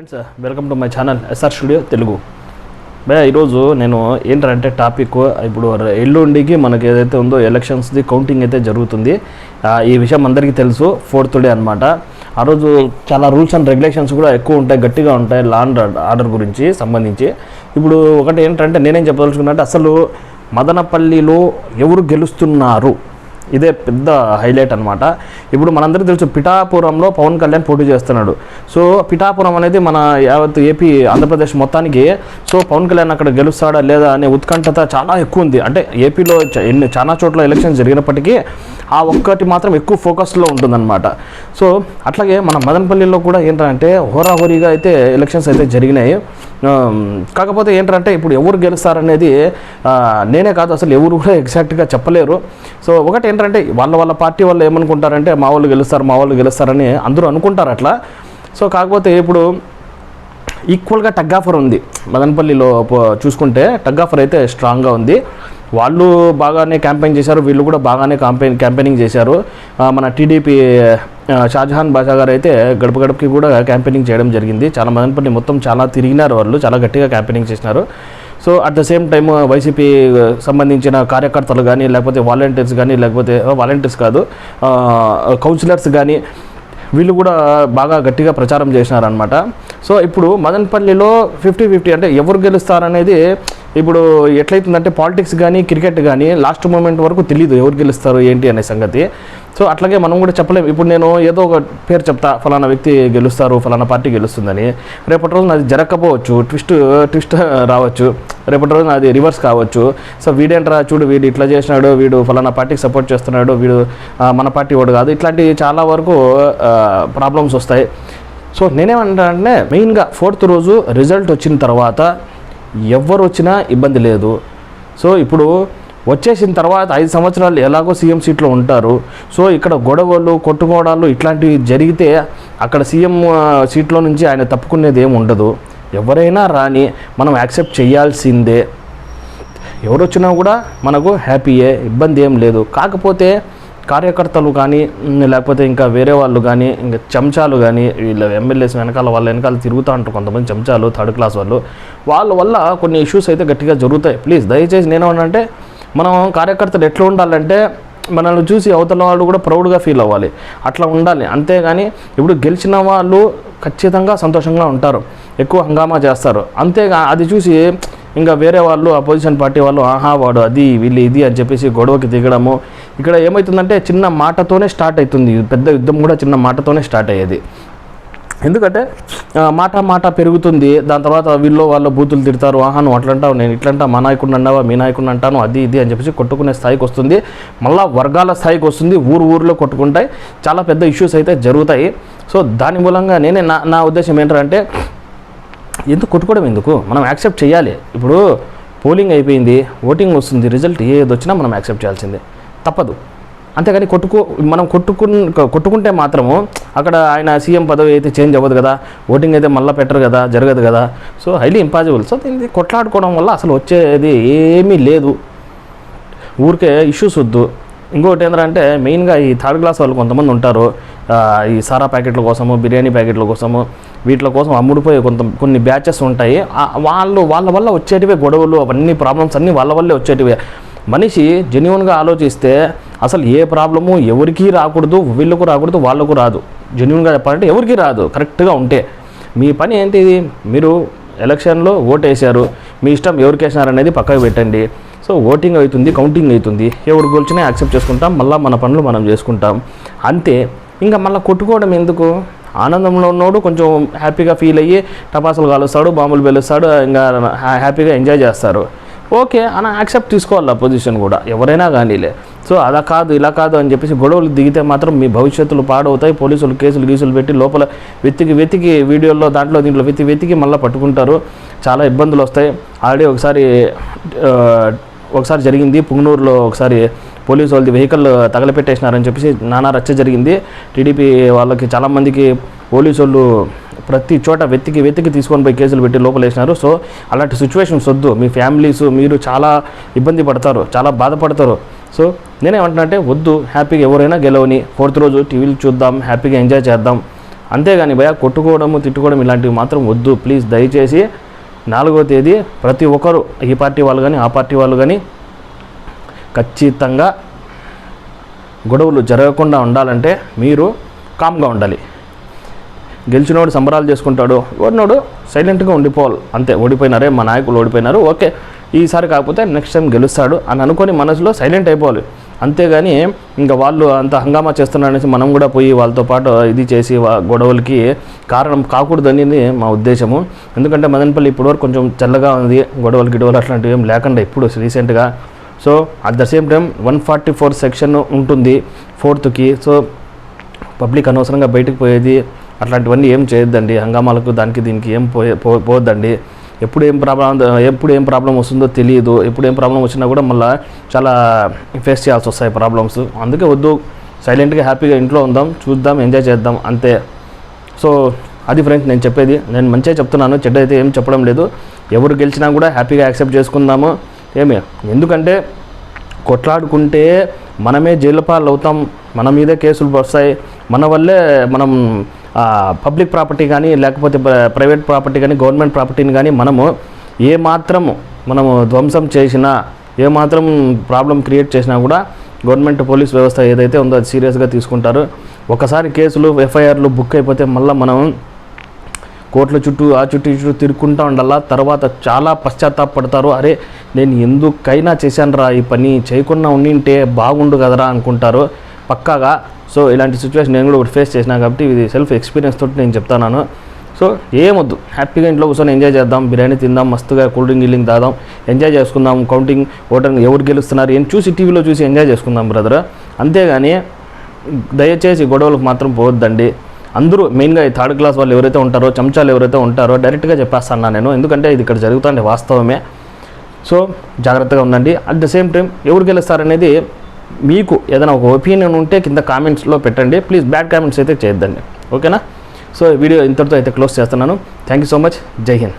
Friends welcome to my channel SR studio Telugu భయ ఈరోజు నేను ఏంటంటే టాపిక్ ఇప్పుడు ఎల్లుండికి మనకి ఏదైతే ఉందో ఎలక్షన్స్ది కౌంటింగ్ అయితే జరుగుతుంది. ఈ విషయం అందరికీ తెలుసు ఫోర్త్ డే అనమాట ఆ రోజు చాలా రూల్స్ అండ్ రెగ్యులేషన్స్ కూడా ఎక్కువ ఉంటాయి గట్టిగా ఉంటాయి లా అండ్ ఆర్డర్ గురించి సంబంధించి. ఇప్పుడు ఒకటి ఏంటంటే నేనేం చెప్పదలుచుకున్నా అంటే అసలు మదనపల్లిలో ఎవరు గెలుస్తున్నారు? ఇదే పెద్ద హైలైట్ అనమాట ఇప్పుడు మనందరికీ తెలుసు పిఠాపురంలో పవన్ కళ్యాణ్ పోటీ చేస్తున్నాడు. సో పిఠాపురం అనేది మన యావత్ ఏపీ ఆంధ్రప్రదేశ్ మొత్తానికి సో పవన్ కళ్యాణ్ అక్కడ గెలుస్తాడా లేదా అనే ఉత్కంఠత చాలా ఎక్కువ ఉంది. అంటే ఏపీలో ఎన్ని చాలా చోట్ల ఎలక్షన్ జరిగినప్పటికీ ఆ ఒక్కటి మాత్రం ఎక్కువ ఫోకస్లో ఉంటుందన్నమాట. సో అట్లాగే మన మదనపల్లిలో కూడా ఏంటంటే హోరాహోరీగా అయితే ఎలక్షన్స్ అయితే జరిగినాయి. కాకపోతే ఏంటంటే ఇప్పుడు ఎవరు గెలుస్తారనేది నేనే కాదు అసలు ఎవరు కూడా ఎగ్జాక్ట్గా చెప్పలేరు. సో ఒకటి ఏంటంటే వాళ్ళ వాళ్ళ పార్టీ వాళ్ళు ఏమనుకుంటారంటే మా వాళ్ళు గెలుస్తారు మా వాళ్ళు గెలుస్తారని అందరూ అనుకుంటారు అట్లా. సో కాకపోతే ఇప్పుడు ఈక్వల్గా టగ్ ఆఫర్ ఉంది. మదనపల్లిలో చూసుకుంటే టగ్ ఆఫర్ అయితే స్ట్రాంగ్గా ఉంది. వాళ్ళు బాగానే క్యాంపెయిన్ చేశారు వీళ్ళు కూడా బాగానే క్యాంపెయిన్ క్యాంపెయినింగ్ చేశారు. మన టీడీపీ షాజహాన్ బాషా గారు అయితే గడప గడపకి కూడా క్యాంపెయినింగ్ చేయడం జరిగింది. చాలా మదనపల్లి మొత్తం చాలా తిరిగినారు వాళ్ళు. చాలా గట్టిగా క్యాంపెయినింగ్ చేసినారు. So at the same time YCP సంబంధించిన కార్యకర్తలు కానీ లేకపోతే వాలంటీర్స్ కానీ లేకపోతే వాలంటీర్స్ కాదు కౌన్సిలర్స్ కానీ వీళ్ళు కూడా బాగా గట్టిగా ప్రచారం చేసినారనమాట సో ఇప్పుడు మదనపల్లిలో ఫిఫ్టీ ఫిఫ్టీ అంటే ఎవరు గెలుస్తారనేది ఇప్పుడు ఎట్లయితుందంటే పాలిటిక్స్ కానీ క్రికెట్ కానీ లాస్ట్ మూమెంట్ వరకు తెలియదు ఎవరు గెలుస్తారు ఏంటి అనే సంగతి. సో అట్లాగే మనం కూడా చెప్పలేము ఇప్పుడు నేను ఏదో ఒక పేరు చెప్తా ఫలానా వ్యక్తి గెలుస్తారు ఫలానా పార్టీ గెలుస్తుందని. రేపటి రోజున అది జరగకపోవచ్చు ట్విస్ట్ ట్విస్ట్ రావచ్చు. రేపటి రోజున అది రివర్స్ కావచ్చు. సో వీడేంట్రా చూడు వీడు ఇట్లా చేసినాడు వీడు ఫలానా పార్టీకి సపోర్ట్ చేస్తున్నాడు వీడు మన పార్టీ వాడు కాదు. ఇట్లాంటివి చాలా వరకు ప్రాబ్లమ్స్ వస్తాయి. సో నేనేమంటానంటే మెయిన్గా ఫోర్త్ రోజు రిజల్ట్ వచ్చిన తర్వాత ఎవరు వచ్చినా ఇబ్బంది లేదు. సో ఇప్పుడు వచ్చేసిన తర్వాత ఐదు సంవత్సరాలు ఎలాగో సీఎం సీట్లో ఉంటారు. సో ఇక్కడ గొడవలు కొట్టుకోవడాలు ఇట్లాంటివి జరిగితే అక్కడ సీఎం సీట్లో నుంచి ఆయన తప్పుకునేది ఏమి ఉండదు. ఎవరైనా రాని మనం యాక్సెప్ట్ చేయాల్సిందే. ఎవరు వచ్చినా కూడా మనకు హ్యాపీయే ఇబ్బంది ఏం లేదు. కాకపోతే కార్యకర్తలు కానీ లేకపోతే ఇంకా వేరే వాళ్ళు కానీ ఇంకా చెంచాలు కానీ వీళ్ళ ఎమ్మెల్యేస్ వెనకాల వాళ్ళ వెనకాల తిరుగుతూ ఉంటారు కొంతమంది చెంచాలు థర్డ్ క్లాస్ వాళ్ళు. వాళ్ళ వల్ల కొన్ని ఇష్యూస్ అయితే గట్టిగా జరుగుతాయి. ప్లీజ్ దయచేసి నేనేమన్నంటే మనం కార్యకర్తలు ఎట్లా ఉండాలంటే మనల్ని చూసి అవతల వాళ్ళు కూడా ప్రౌడ్గా ఫీల్ అవ్వాలి. అట్లా ఉండాలి. అంతేగాని ఇప్పుడు గెలిచిన వాళ్ళు ఖచ్చితంగా సంతోషంగా ఉంటారు. ఎక్కువ హంగామా చేస్తారు. అంతేగా అది చూసి ఇంకా వేరే వాళ్ళు అపోజిషన్ పార్టీ వాళ్ళు ఆహా వాడు అది వీళ్ళు ఇది అని చెప్పేసి గొడవకి దిగడము ఇక్కడ ఏమవుతుందంటే చిన్న మాటతోనే స్టార్ట్ అవుతుంది. పెద్ద యుద్ధం కూడా చిన్న మాటతోనే స్టార్ట్ అయ్యేది. ఎందుకంటే మాట మాట పెరుగుతుంది. దాని తర్వాత వీళ్ళు వాళ్ళు బూతులు తిడతారు. ఆహా నువ్వు అట్లంటావు నేను ఇట్లంటా మా నాయకుడిని అన్నావా మీ నాయకుడిని అంటాను అది ఇది అని చెప్పేసి కొట్టుకునే స్థాయికి వస్తుంది. మళ్ళీ వర్గాల స్థాయికి వస్తుంది. ఊరు ఊర్లో కొట్టుకుంటాయి. చాలా పెద్ద ఇష్యూస్ అయితే జరుగుతాయి. సో దాని మూలంగా నేనే నా నా ఉద్దేశం ఏంటంటే ఎందుకు కొట్టుకోవడం ఎందుకు? మనం యాక్సెప్ట్ చేయాలి. ఇప్పుడు పోలింగ్ అయిపోయింది. ఓటింగ్ వస్తుంది. రిజల్ట్ ఏది వచ్చినా మనం యాక్సెప్ట్ చేయాల్సిందే. తప్పదు. అంతేగాని కొట్టుకో మనం కొట్టుకు కొట్టుకుంటే మాత్రము అక్కడ ఆయన సీఎం పదవి అయితే చేంజ్ అవ్వదు కదా ఓటింగ్ అయితే మళ్ళీ పెట్టరు కదా జరగదు కదా. సో హైలీ ఇంపాసిబుల్ సో దీన్ని కొట్లాడుకోవడం వల్ల అసలు వచ్చేది ఏమీ లేదు. ఊరికే ఇష్యూస్ వద్దు. ఇంకోటి ఏంటంటే మెయిన్గా ఈ థర్డ్ క్లాస్ వాళ్ళు కొంతమంది ఉంటారు. ఈ సారా ప్యాకెట్ల కోసము బిర్యానీ ప్యాకెట్ల కోసము వీటి కోసం అమ్ముడుపోయే కొంత కొన్ని బ్యాచెస్ ఉంటాయి. వాళ్ళు వాళ్ళ వల్ల వచ్చేటివే గొడవలు అవన్నీ ప్రాబ్లమ్స్ అన్నీ వాళ్ళ వల్లే వచ్చేటివే. మనిషి జెన్యున్గా ఆలోచిస్తే అసలు ఏ ప్రాబ్లము ఎవరికీ రాకూడదు వీళ్ళకు రాకూడదు వాళ్ళకు రాదు. జెన్యున్గా చెప్పాలంటే ఎవరికీ రాదు కరెక్ట్గా ఉంటే. మీ పని ఏంటిది మీరు ఎలక్షన్లో ఓటు మీ ఇష్టం ఎవరికి వేసినారు అనేది పక్కకు పెట్టండి. సో ఓటింగ్ అవుతుంది కౌంటింగ్ అవుతుంది. ఎవరు గెలిచినా యాక్సెప్ట్ చేసుకుంటాం మళ్ళీ మన పనులు మనం చేసుకుంటాం. అంతే. ఇంకా మళ్ళీ కొట్టుకోవడం ఎందుకు? ఆనందంలో ఉన్నోడు కొంచెం హ్యాపీగా ఫీల్ అయ్యి టపాసులు కాలుస్తాడు బాంబులు పెలుస్తాడు ఇంకా హ్యా- హ్యాపీగా ఎంజాయ్ చేస్తారు. ఓకే అన్న యాక్సెప్ట్ తీసుకోవాలి ఆ పొజిషన్ కూడా? ఎవరైనా కానీలే. సో అలా కాదు ఇలా కాదు అని చెప్పేసి గొడవలు దిగితే మాత్రం మీ భవిష్యత్తులు పాడవుతాయి. పోలీసులు కేసులు గీసులు పెట్టి లోపల వెతికి వెతికి వీడియోల్లో దాంట్లో దీంట్లో వెతికి వెతికి మళ్ళీ పట్టుకుంటారు. చాలా ఇబ్బందులు వస్తాయి. ఆల్రెడీ ఒకసారి ఒకసారి జరిగింది. పుంగనూరులో ఒకసారి పోలీసు వాళ్ళది వెహికల్ తగలపెట్టేసినారని చెప్పేసి నానా రచ్చ జరిగింది. టీడీపీ వాళ్ళకి చాలామందికి పోలీసు వాళ్ళు ప్రతి చోట వెతికి వెతికి తీసుకొని పోయి కేసులు పెట్టి లోపలేసినారు. సో అలాంటి సిచ్యువేషన్స్ వద్దు. మీ ఫ్యామిలీస్ మీరు చాలా ఇబ్బంది పడతారు చాలా బాధపడతారు. సో నేనేమంటున్నా అంటే వద్దు హ్యాపీగా ఎవరైనా గెలవని ఫోర్త్ రోజు టీవీలు చూద్దాం హ్యాపీగా ఎంజాయ్ చేద్దాం. అంతేగాని భయ కొట్టుకోవడము తిట్టుకోవడం ఇలాంటివి మాత్రం వద్దు. ప్లీజ్ దయచేసి నాలుగో తేదీ ప్రతి ఒక్కరు ఈ పార్టీ వాళ్ళు కానీ ఆ పార్టీ వాళ్ళు కానీ ఖచ్చితంగా గొడవలు జరగకుండా ఉండాలంటే మీరు కామ్గా ఉండాలి. గెలిచినోడు సంబరాలు చేసుకుంటాడు. ఓడినోడు సైలెంట్గా ఉండిపోవాలి. అంతే ఓడిపోయినారే మా నాయకులు ఓడిపోయినారు ఓకే. ఈసారి కాకపోతే నెక్స్ట్ టైం గెలుస్తాడు అని అనుకొని మనసులో సైలెంట్ అయిపోవాలి. అంతేగాని ఇంకా వాళ్ళు అంత హంగామా చేస్తున్నారనేసి మనం కూడా పోయి వాళ్ళతో పాటు ఇది చేసి గొడవలకి కారణం కాకూడదనేది మా ఉద్దేశము. ఎందుకంటే మదనపల్లి ఇప్పటివరకు కొంచెం చల్లగా ఉంది గొడవలు గిడవలు అట్లాంటివి ఏం లేకుండా ఇప్పుడు రీసెంట్గా. So at the same time one forty four section ఉంటుంది ఫోర్త్కి. సో పబ్లిక్ అనవసరంగా బయటకు పోయేది అట్లాంటివన్నీ ఏం చేయొద్దండి. హంగామాలకు దానికి దీనికి ఏం పోయే పో పోవద్దండి. ఎప్పుడు ఏం ప్రాబ్లం ఎప్పుడు ఏం ప్రాబ్లం వస్తుందో తెలియదు. ఎప్పుడు ఏం ప్రాబ్లం వచ్చినా కూడా మళ్ళీ చాలా ఫేస్ చేయాల్సి వస్తాయి ప్రాబ్లమ్స్. అందుకే వద్దు. సైలెంట్గా హ్యాపీగా ఇంట్లో ఉందాం చూద్దాం ఎంజాయ్ చేద్దాం అంతే. సో అది ఫ్రెండ్స్ నేను చెప్పేది. నేను మంచిగా చెప్తున్నాను. చెడ్డ అయితే ఏం చెప్పడం లేదు. ఎవరు గెలిచినా కూడా హ్యాపీగా యాక్సెప్ట్ చేసుకుందాము. ఏమి? ఎందుకంటే కొట్లాడుకుంటే మనమే జైలు పాలు అవుతాం మన మీదే కేసులు వస్తాయి. మన వల్లే మనం పబ్లిక్ ప్రాపర్టీ కానీ లేకపోతే ప్రైవేట్ ప్రాపర్టీ కానీ గవర్నమెంట్ ప్రాపర్టీని కానీ మనము ఏ మాత్రం మనము ధ్వంసం చేసినా ఏ మాత్రం ప్రాబ్లం క్రియేట్ చేసినా కూడా గవర్నమెంట్ పోలీస్ వ్యవస్థ ఏదైతే ఉందో అది సీరియస్గా తీసుకుంటారు. ఒకసారి కేసులు ఎఫ్ఐఆర్లు బుక్ అయిపోతే మళ్ళీ మనం కోర్టుల చుట్టూ ఆ చుట్టూ చుట్టూ తిరుక్కుంటా ఉండాలా? తర్వాత చాలా పశ్చాత్తాపడతారు అరే నేను ఎందుకైనా చేశానురా ఈ పని చేయకుండా ఉండింటే బాగుండు కదరా అనుకుంటారు. పక్కాగా. సో ఇలాంటి సిచ్యువేషన్ నేను కూడా ఒకటి ఫేస్ చేసినా కాబట్టి ఇది సెల్ఫ్ ఎక్స్పీరియన్స్ తోటి నేను చెప్తాను సో ఏమొద్దు. హ్యాపీగా ఇంట్లో కూర్చొని ఎంజాయ్ చేద్దాం. బిర్యానీ తిందాం. మస్తుగా కూల్ డ్రింక్ గిల్లింగ్ తాదాం. ఎంజాయ్ చేసుకుందాం. కౌంటింగ్ ఓటర్ ఎవరు గెలుస్తున్నారు? ఏం చూసి టీవీలో చూసి ఎంజాయ్ చేసుకుందాం బ్రదర్ అంతేగాని దయచేసి గొడవలకు మాత్రం పోవద్దండి. అందరూ మెయిన్గా ఈ థర్డ్ క్లాస్ వాళ్ళు ఎవరైతే ఉంటారో చెంచాలు ఎవరైతే ఉంటారో డైరెక్ట్గా చెప్పేస్తాను నేను. ఎందుకంటే ఇది ఇక్కడ జరుగుతుంది వాస్తవమే. సో జాగ్రత్తగా ఉండండి. అట్ ద సేమ్ టైం ఎవరు గెలుస్తారనేది మీకు ఏదైనా ఒక ఒపీనియన్ ఉంటే కింద కామెంట్స్లో పెట్టండి. ప్లీజ్ బ్యాడ్ కామెంట్స్ అయితే చేయొద్దండి. ఓకేనా? సో వీడియో ఇంతటితో అయితే క్లోజ్ చేస్తున్నాను. Thank you so much. జై హింద్.